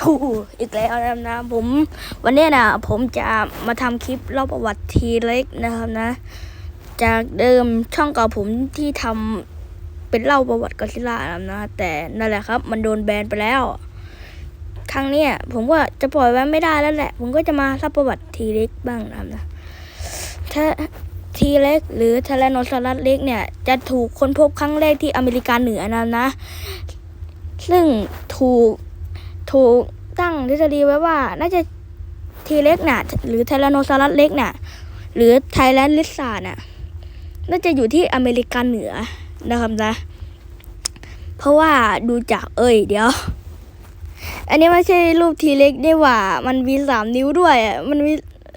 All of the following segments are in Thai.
ทูอีกแล้วนะครับนะผมวันนี้นะผมจะมาทำคลิปเล่าประวัติทีเล็กนะครับนะ จากเดิมช่องเก่าผมที่ทำเป็นเล่าประวัติกอซิลล่านะนะ แต่นั่นแหละครับ มันโดนแบนไปแล้ว ครั้งนี้ผมก็จะปล่อยไว้ไม่ได้แล้วแหละ ผมก็จะมาเล่าประวัติทีเล็กบ้างนะครับนะถ้าทีเล็กหรือทารานอซอรัสเล็กเนี่ยจะถูกค้นพบครั้งแรกที่อเมริกาเหนือนะนะ ซึ่งถูก ถูกตั้งทฤษฎีไว้ว่า น่าจะทีเล็กน่ะ หรือไทแรนโนซอรัสเล็กน่ะ หรือไทแลนลิซ่าน่ะ น่าจะอยู่ที่อเมริกาเหนือนะครับนะ เพราะว่าดูจากเอ้ยเดี๋ยว อันนี้ไม่ใช่รูปทีเล็กนี่หว่า มันมีสามนิ้วด้วยอะมันมี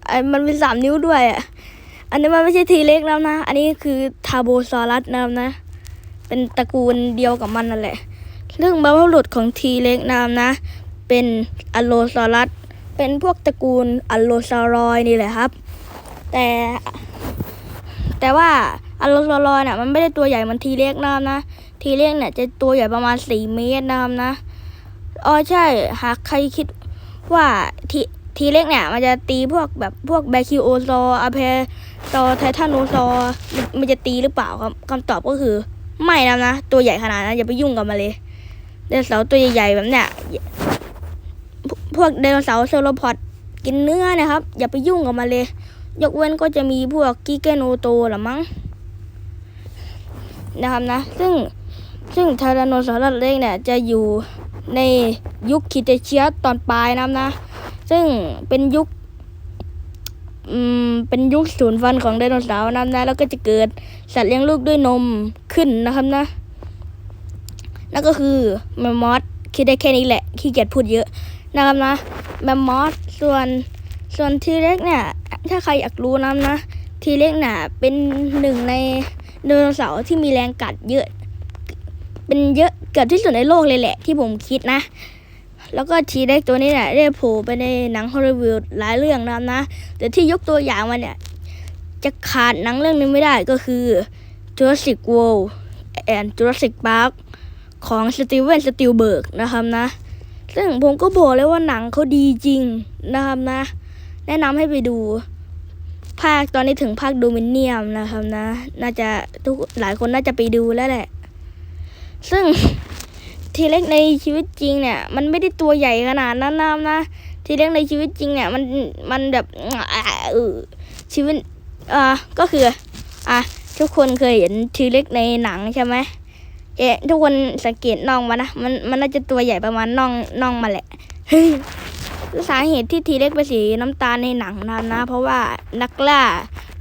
เอ่อมันมีสามนิ้วด้วยอะอันนี้มันไม่ใช่ทีเล็กแล้วนะ อันนี้คือทาโบซอรัสนะครับนะ เป็นตระกูลเดียวกับมันนั่นแหละ เรื่องบรรพบุรุษของทีเล็กนามนะ เป็นอโลซอรัส เป็นพวกตระกูลอโลซารอยนี่แหละครับ แต่ แต่ว่าอโลซารอยด์น่ะมันไม่ได้ตัวใหญ่เหมันทีเล็กนะครับนะ ทีเล็กเนี่ยจะตัวใหญ่ประมาณสี่เมตรนะครับนะอ๋อใช่หากใครคิดว่าทีทีเล็กเนี่ยมันจะตีพวกแบบพวกแบคิโอซอร์อาเพซอไททานโนซอร์มันจะตีหรือเปล่าครับคำตอบก็คือ ไม่นะนะ ตัวใหญ่ขนาดนั้นอย่าไปยุ่งกับมันเลยไดนเสาร์ตัวใหญ่ๆแบบเนี้ย พวกไดโนเสาร์เซโลพอดกินเนื้อนะครับ อย่าไปยุ่งกับมันเลย ยกเว้นก็จะมีพวกกิเกโนโตหรือมั้งนะครับนะ ซึ่งซึ่งไทแรนโนซอรัสเล็กเนี่ยจะอยู่ในยุคคิเตเชียสตอนปลายนะครับนะ ซึ่งเป็นยุคอืมเป็นยุคสูญพันของไดโนเสาร์นะครับนะแล้วก็จะเกิดสัตว์เลี้ยงลูกด้วยนมขึ้นนะครับนะนั่นก็คือแมมมอสคิดได้แค่นี้แหละขี้เกียจพูดเยอะ นะครับนะแมมมอสส่วนส่วนทีเล็กเนี่ยถ้าใครอยากรู้นะนะทีเล็กน่ะเป็นหนึ่งในไดโนเสาร์ที่มีแรงกัดเยอะ เป็นเยอะเกือบที่สุดในโลกเลยแหละที่ผมคิดนะ แล้วก็ทีเล็กตัวนี้เนี่ยได้โผล่ไปในหนังฮอลลีวูดหลายเรื่องนะนะ แต่ที่ยกตัวอย่างมาเนี่ยจะขาดหนังเรื่องนึงไม่ได้ก็คือ Jurassic World and Jurassic Park ของสตีเวนสติลเบิร์กนะครับนะ ซึ่งผมก็บอกเลยว่าหนังเขาดีจริงนะครับนะ แนะนำให้ไปดู ภาคตอนนี้ถึงภาคโดมิเนียมนะครับนะ น่าจะทุกหลายคนน่าจะไปดูแล้วแหละ ซึ่งทีเล็กในชีวิตจริงเนี่ย มันไม่ได้ตัวใหญ่ขนาดนั้นนะครับนะ ทีเล็กในชีวิตจริงเนี่ย มันมันแบบเออชีวิตอ่าก็คือ อะทุกคนเคยเห็นทีเล็กในหนังใช่ไหม เอ๊ะทุกคนสังเกตน่องมันนะมันมันน่าจะตัวใหญ่ประมาณน่องน่องมาแหละสาเหตุที่ทีเล็กเป็นสีน้ำตาลในหนังนั้นนะ เพราะว่านักล่า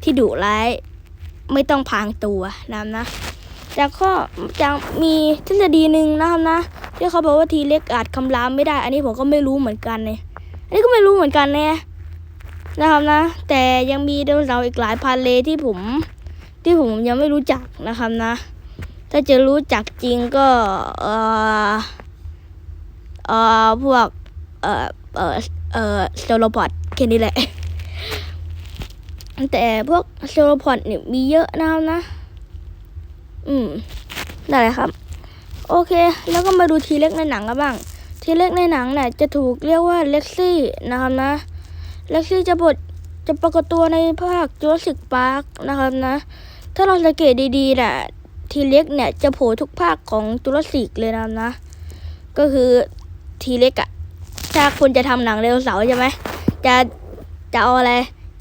ที่ดุร้ายไม่ต้องพางตัวนะครับนะจากข้อจากมีทฤษฎีหนึ่งนะครับนะที่เขาบอกว่าทีเล็กอาจคำรามไม่ได้ อันนี้ผมก็ไม่รู้เหมือนกันเนี่ยอันนี้ก็ไม่รู้เหมือนกันแน่นะครับนะ แต่ยังมีไดโนเสาร์อีกหลายพันเลยที่ผม ที่ผมยังไม่รู้จักนะครับนะ ถ้าจะรู้จักจริงก็เออเออพวกเออเออเออโซโลพอดแค่นี้แหละ แต่พวกโซโลพอดเนี่ยมีเยอะนะครับนะ อืมนั่นแหละครับ โอเค แล้วก็มาดูทีเล็กในหนังกันบ้าง ทีเล็กในหนังเนี่ยจะถูกเรียกว่าเล็กซี่นะครับนะ เล็กซี่จะบทจะปรากฏตัวในภาคจูราสสิกพาร์คนะครับนะ ถ้าเราสังเกตดีๆน่ะ ทีเล็กเนี่ยจะโผล่ทุกภาคของจูราสสิกเลยนะนะ ก็คือทีเล็กอะถ้าคุณจะทำหนังไดโนเสาใช่ไหมจะจะเอาอะไร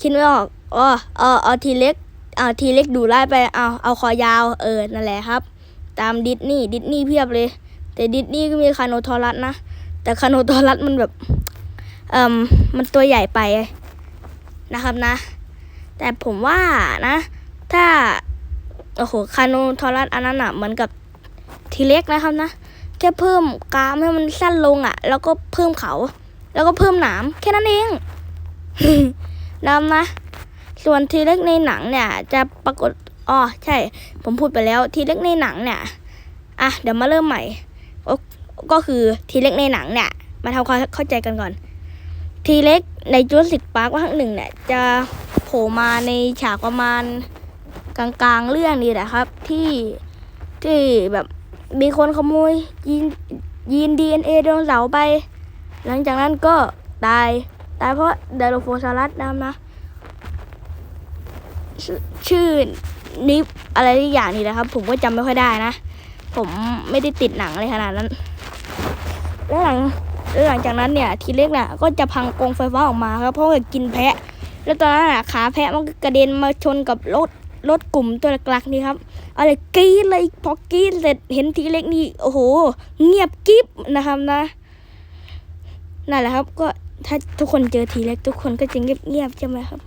คิดไม่ออกอ๋อเอาเอาทีเล็กเอาทีเล็กดูไล่ไปเอาเอาคอยาวเออนั่นแหละครับ ตามดิสนีย์ดิสนีย์เพียบเลย แต่ดิสนีย์ก็มีคาโนทอรัสนะแต่คาโนทอรัสมันแบบเอ่มมันตัวใหญ่ไปนะครับนะ แต่ผมว่านะ ถ้า โอ้โห คาโนทอรัสอันนั้นอะเหมือนกับทีเล็กนะครับนะ แค่เพิ่มกรามให้มันสั้นลงอะแล้วก็เพิ่มเขา แล้วก็เพิ่มหนามแค่นั้นเองนำนะ ส่วนทีเล็กในหนังเนี่ย จะปรากฏอ๋อใช่ ผมพูดไปแล้ว ทีเล็กในหนังเนี่ย อะ เดี๋ยวมาเริ่มใหม่ ก็ก็คือทีเล็กในหนังเนี่ย มาทำความเข้าใจกันก่อน ทีเล็กในจูราสสิกพาร์คภาคหนึ่งเนี่ย จะโผล่มาในฉากประมาณ กลางๆเรื่องนี่แหละครับ ที่ที่แบบมีคนขโมยยีนยีนดีเอ็นเอดโนเสาร์ไป หลังจากนั้นก็ตายตายเพราะไดโลโฟซารัสนะนะชชื่อนิฟอะไรที่อย่างนี้นะครับ ผมก็จำไม่ค่อยได้นะ ผมไม่ได้ติดหนังอะไรขนาดนั้น แล้วหลังแล้วหลังจากนั้นเนี่ยทีเล็กน่ะก็จะพังกรงไฟฟ้าออกมาครับเพราะว่ากินแพะ แล้วตอนนั้นขาแพะมันก็กระเด็นมาชนกับรถ รถกลุ่มตัวหลักๆนี่ครับอะไรกรี๊ดเลยพอกรี๊ดเสร็จเห็นทีเล็กนี่โอ้โห เงียบกิ๊บนะครับนะนั่นแหละครับ ก็ถ้าทุกคนเจอทีเล็กทุกคนก็จะเงียบๆใช่ไหมครับ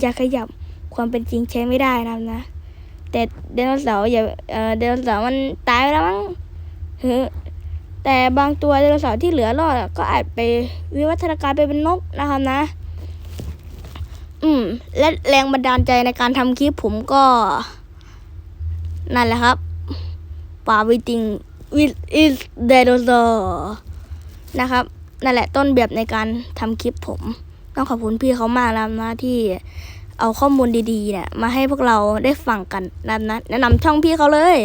อย่าขยับความเป็นจริงใช้ไม่ได้นะครับนะ แต่ไดโนเสาร์อย่าเอ่อไดโนเสาร์มันตายไปแล้วมั้งเฮ้แต่บางตัวไดโนเสาร์ที่เหลือรอดก็อาจไปวิวัฒนาการไปเป็นนกนะครับนะ อืม และแรงบันดาลใจในการทำคลิปผมก็ นั่นแหละครับป่าวิติง with is dinosaur นะครับ นั่นแหละต้นแบบในการทำคลิปผม ต้องขอบคุณพี่เขามากนะนะที่เอาข้อมูลดีๆเนี่ยมาให้พวกเราได้ฟังกันนะนะแนะนำช่องพี่เขาเลย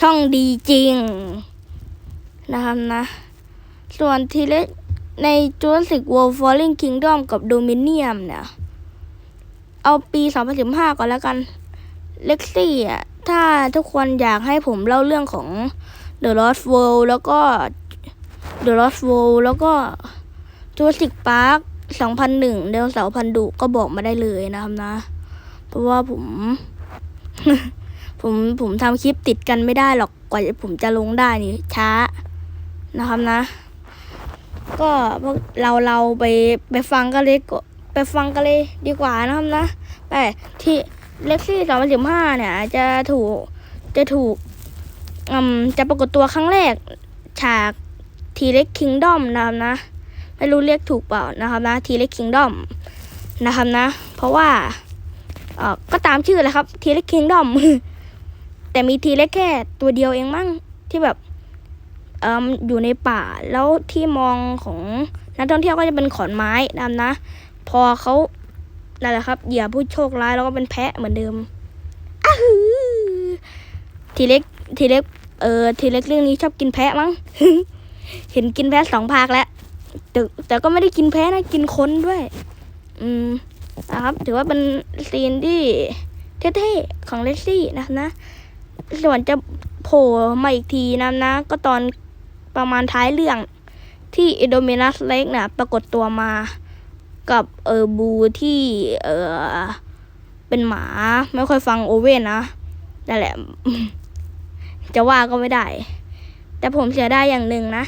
ช่องดีจริง นะครับนะ ส่วนทีเล็กใน Jurassic World Falling Kingdom กับ Dominion เนี่ย เอาปี2015ก่อนแล้วกัน เล็กซี่อะ ถ้าทุกคนอยากให้ผมเล่าเรื่องของ The Lost World แล้วก็ The Lost World แล้วก็ Jurassic Park 2001เดลเสาพันดุก็บอกมาได้เลยนะครับนะ เพราะว่าผม ผมผมทำคลิปติดกันไม่ได้หรอกกว่าผมจะลงได้นี่ช้านะครับนะ ก็พวกเราเราไปไปฟังกันเลยก็ ไปฟังกันเลยดีกว่านะครับนะไปที่เล็กซี่สองพันสิบห้าเนี่ย จะถูกจะถูกอืมจะปรากฏตัวครั้งแรก ฉากทีเล็กคิงดอมนะครับนะ ไม่รู้เรียกถูกเปล่านะครับนะทีเล็กคิงดอมนะครับนะ เพราะว่าเออก็ตามชื่อแหละครับทีเล็กคิงดอมแต่มีทีเล็กแค่ตัวเดียวเองมั้งที่แบบเอ่มอยู่ในป่าแล้วที่มองของนักท่องเที่ยวก็จะเป็นขอนไม้นะครับนะ พอเขานั่นแหละครับเหยื่อผู้โชคร้ายแล้วก็เป็นแพะเหมือนเดิมอ้าฮือทีเล็กทีเล็กเออทีเล็กเรื่องนี้ชอบกินแพะมั้งเห็นกินแพะสองภาคแล้วแต่แต่ก็ไม่ได้กินแพ้นะกินคนด้วย อืมนะครับ ถือว่าเป็นซีนที่เท่ๆของเลซี่นะนะ ส่วนจะโผล่มาอีกทีนะนะ ก็ตอนประมาณท้ายเรื่องที่เอโดมินัสเล็กนะปรากฏตัวมา กับเออบูที่เออเป็นหมาไม่ค่อยฟังโอเว่นนะนั่นแหละ จะว่าก็ไม่ได้ แต่ผมเสียได้อย่างหนึ่งนะ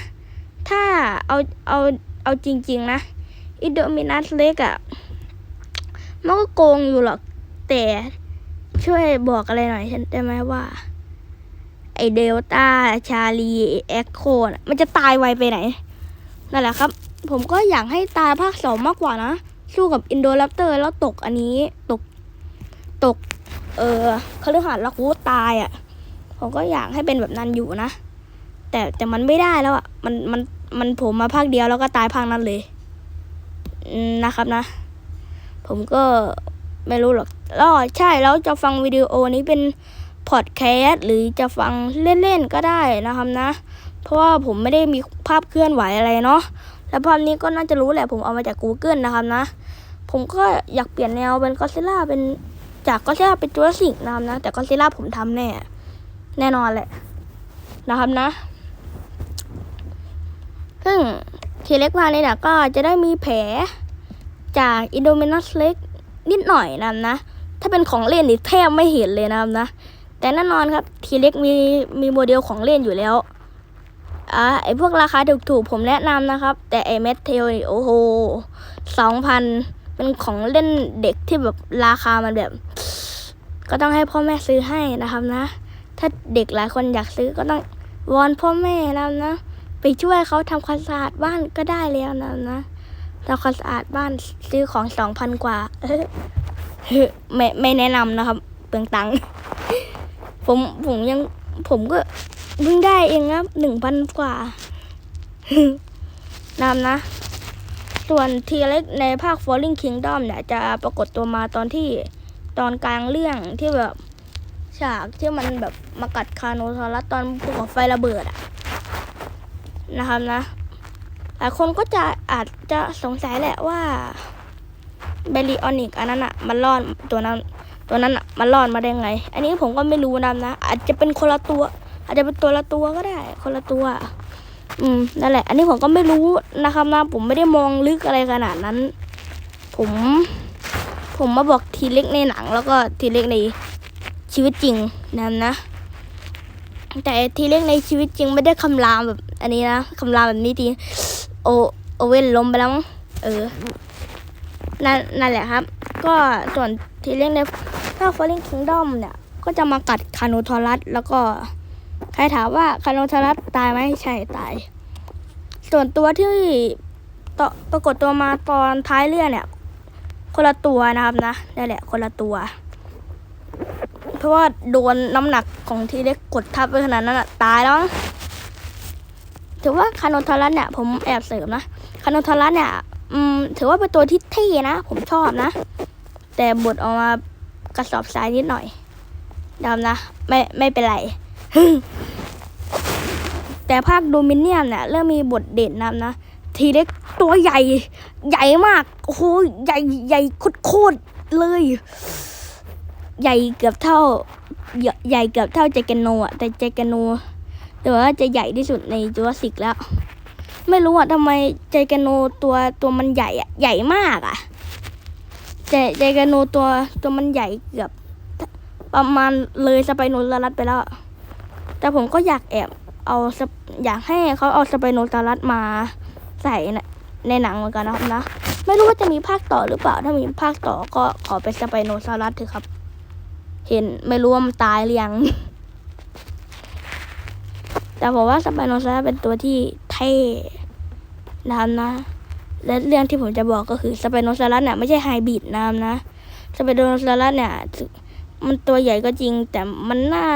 ถ้าเอาเอาเอาจริง ๆ นะอิโดมินัสเล็กอะ่ะมันก็โกงอยู่หรอก แต่ช่วยบอกอะไรหน่อยฉันได้ไหมว่า ไอเดลต้าชาลีเอ็กโคนมันจะตายไวไปไหน นั่นแหละครับ ผมก็อยากให้ตายภาคสองมากกว่านะ สู้กับอินโดแรปเตอร์แล้วตกอันนี้ตกตก เออคฤหาสน์ลักวูตายอะ่ะ ผมก็อยากให้เป็นแบบนั้นอยู่นะ แต่แต่มันไม่ได้แล้วอะ่ะ มันมันมันผมมาภาคเดียวแล้วก็ตายภาคนั้นเลยนะครับนะ ผมก็ไม่รู้หรอกแล้วใช่แล้วจะฟังวิดีโอนี้เป็นพอดแคสต์หรือจะฟังเล่นๆก็ได้นะครับนะ เพราะว่าผมไม่ได้มีภาพเคลื่อนไหวอะไรเนาะ แล้วภาพนี้ก็น่าจะรู้แหละผมเอามาจาก Google นะครับนะ ผมก็อยากเปลี่ยนแนวเป็นก็ซิล่าเป็นจากก็ซิล่าเป็นจูราสสิกนะครับนะ แต่ก็ซิล่าผมทำแน่ แน่นอนแหละนะครับนะ ซึ่งทีเล็กมาเนี่ยนะก็จะได้มีแผลจากอินโดมินัสเล็กนิดหน่อยนะครับนะ ถ้าเป็นของเล่นนี่แทบไม่เห็นเลยนะครับนะ แต่แน่นอนครับทีเล็กมีมีโมเดลของเล่นอยู่แล้ว อ่าไอพวกราคาถูกๆผมแนะนำนะครับ แต่ไอเมทเทลโอ้โหสองพันเป็นของเล่นเด็กที่แบบราคามันแบบ ก็ต้องให้พ่อแม่ซื้อให้นะครับนะ ถ้าเด็กหลายคนอยากซื้อก็ต้องวอนพ่อแม่นะครับนะ ไปช่วยเขาทำความสะอาดบ้านก็ได้แล้วนะนะทำความสะอาดบ้านซื้อของสองพันกว่าไม่ไม่แนะนำนะครับ เปลืองตังค์ผมผมยังผมก็ เพิ่งได้เองครับหนึ่งพันกว่านำนะ ส่วนทีเล็กในภาค Falling Kingdom เนี่ยจะปรากฏตัวมาตอนที่ตอนกลางเรื่องที่แบบฉากที่มันแบบมากัดคาโนซอรัสตอนภูเขาไฟระเบิดอะนะครับนะ หลายคนก็จะอาจจะสงสัยแหละว่าเบลิออนิกอันนั้นอะมันรอดตัวนั้นตัวนั้นอะมันรอดมาได้ไง อันนี้ผมก็ไม่รู้นะนะ อาจจะเป็นคนละตัว อาจจะเป็นตัวละตัวก็ได้ คนละตัว อืมนั่นแหละ อันนี้ผมก็ไม่รู้นะครับนะ ผมไม่ได้มองลึกอะไรขนาดนั้น ผม ผมมาบอกทีเล็กในหนัง แล้วก็ทีเล็กในชีวิตจริงนะนะ แต่ทีเล็กในชีวิตจริงไม่ได้คำรามแบบ อันนี้นะคำรามแบบนี้ทีโอโอเว่นล้มไปแล้วมั้งเออนั่นนั่นแหละครับ ก็ส่วนทีเล็กในถ้าฟอลลิงคิงดอมเนี่ย ก็จะมากัดคาโนทอรัสแล้วก็ ใครถามว่าคาโนทอรัสตายไหมใช่ตาย ส่วนตัวที่ตปรากฏตัวมาตอนท้ายเรื่องเนี่ย คนละตัวนะครับนะนั่แหละ คนละตัว เพราะว่าโดนน้ำหนักของทีเล็กกดทับไปขนาดนั้นอะตายแล้วถือว่าคาโนทรัสเนี่ย ผมแอบเสริมนะคาโนทรัสเนี่ยถือว่าเป็นตัวที่เท่นะ ผมชอบนะ แต่บทออกมากระสอบทรายนิดหน่อยดำนะ ไม่ไม่เป็นไร แต่ภาคโดมิเนียมเนี่ยเริ่มมีบทเด่นนำนะ ทีเล็กตัวใหญ่ ใหญ่มากโอ้โหใหญ่ใหญ่โคตรเลย ใหญ่เกือบเท่า ใหญ่เกือบเท่าเจแกนโนอะแต่เจแกนโนแต่ว่าจะใหญ่ที่สุดในจูราสสิกแล้ว ไม่รู้อะทำไมเจแกนโนตัวตัวมันใหญ่อะใหญ่มากอะแต่เจแกนโนตัวตัวมันใหญ่เกือบ ประมาณเลยสไปโนซารัสไปแล้ว แต่ผมก็อยากแอบ เอาอยากให้เขาเอาสไปโนซารัสมาใส่ในในหนังเหมือนกันนะครับนะ ไม่รู้ว่าจะมีภาคต่อหรือเปล่า ถ้ามีภาคต่อก็ขอเป็นสไปโนซารัสเถอะครับ เห็นไม่รู้ว่ามันตายหรือยัง แต่ผมว่าสไปโนซารัสเป็นตัวที่เท่นะครับนะ และเรื่องที่ผมจะบอกก็คือสไปโนซารัสเนี่ยไม่ใช่ไฮบริดนะครับนะ สไปโนซารัสเนี่ย มันตัวใหญ่ก็จริงแต่มันน่า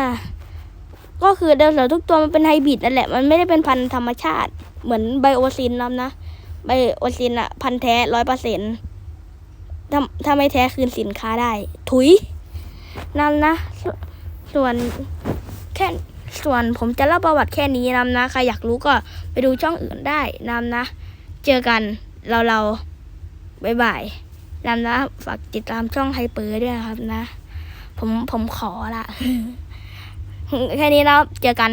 ก็คือไดโนเสาร์ทุกตัวมันเป็นไฮบริดนั่นแหละ มันไม่ได้เป็นพันธุ์ธรรมชาติ เหมือนไบโอซินนะนะ ไบโอซินอะพันธุ์แท้ร้อยเปอร์เซ็นต์ถ้าถ้าไม่แท้คืนสินค้าได้ ถุย นั่นนะสส่วนแค่ส่วนผมจะเล่าประวัติแค่นี้นำนะ ใครอยากรู้ก็ไปดูช่องอื่นได้นำนะ เจอกันเราเราบายบายนำนะ ฝากติดตามช่องไฮเปอร์ด้วยนะครับนะ ผมผมขอละ แค่นี้แล้วเจอกัน